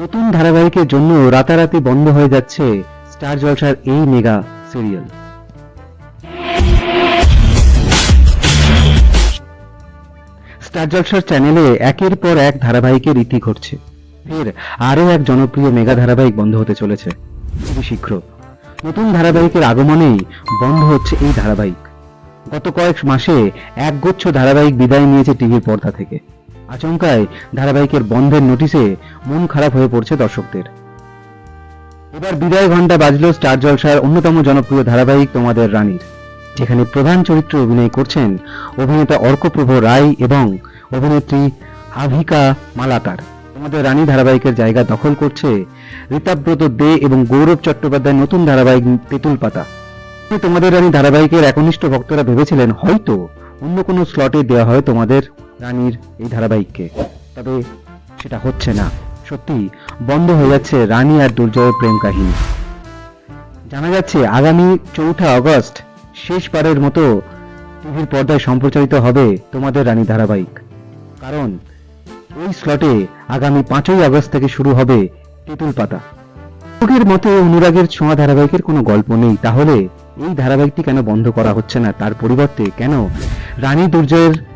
নতুন ধারাবাহিকের জন্য রাতারাতি বন্ধ হয়ে যাচ্ছে স্টার জলসার এই মেগা সিরিয়াল। স্টার জলসার চ্যানেলে একের পর এক ধারাবাহিকের রীতি ঘটছে। ফের আরও এক জনপ্রিয় মেগা ধারাবাহিক বন্ধ হতে চলেছে। খুবই শীঘ্র। নতুন ধারাবাহিকের আগমনেই বন্ধ হচ্ছে এই ধারাবাহিক। গত কয়েক মাসে একগুচ্ছ ধারাবাহিক বিদায় নিয়েছে টিভির পর্দা থেকে। আচমকায় ধারাবাহিকের বন্ধের নোটিশে মন খারাপ হয়ে পড়ছে দর্শকদের। এবার বিদায় ঘণ্টা বাজলো স্টার জলসার অন্যতম জনপ্রিয় ধারাবাহিক তোমাদের রানীর। যেখানে প্রধান চরিত্রে অভিনয় করছেন অভিনেতা অর্কপ্রভ রায় এবং অভিনেত্রী আভিকা মালাকার। তোমাদের রানী ধারাবাহিকের জায়গা দখল করছে ঋতাব্রত দে এবং গৌরব চট্টোপাধ্যায় নতুন ধারাবাহিক তেঁতুল পাতা। তোমাদের রানী ধারাবাহিকের একনিষ্ঠ ভক্তরা ভেবেছিলেন হয়তো অন্য কোনো স্লটে দেওয়া হয় তোমাদের রানীর এই ধারাবাহিককে। তবে সেটা হচ্ছে না। সত্যি, বন্ধ হয়ে যাচ্ছে রানী আর দুর্জয়ের প্রেম কাহিনী। জানা যাচ্ছে, আগামী চৌঠা আগস্ট শেষবারের মতো টিভির পর্দায় সম্প্রচারিত হবে তোমাদের রানী ধারাবাহিক। কারণ, ওই স্লটে আগামী পাঁচই আগস্ট থেকে শুরু হবে তেঁতুল পাতা। লোকের মতে অনুরাগের ছোঁয়া ধারাবাহিকের কোনো গল্প নেই। তাহলে এই ধারাবাহিকটি কেন বন্ধ করা হচ্ছে না? তার পরিবর্তে কেন রানী দুর্জয়ের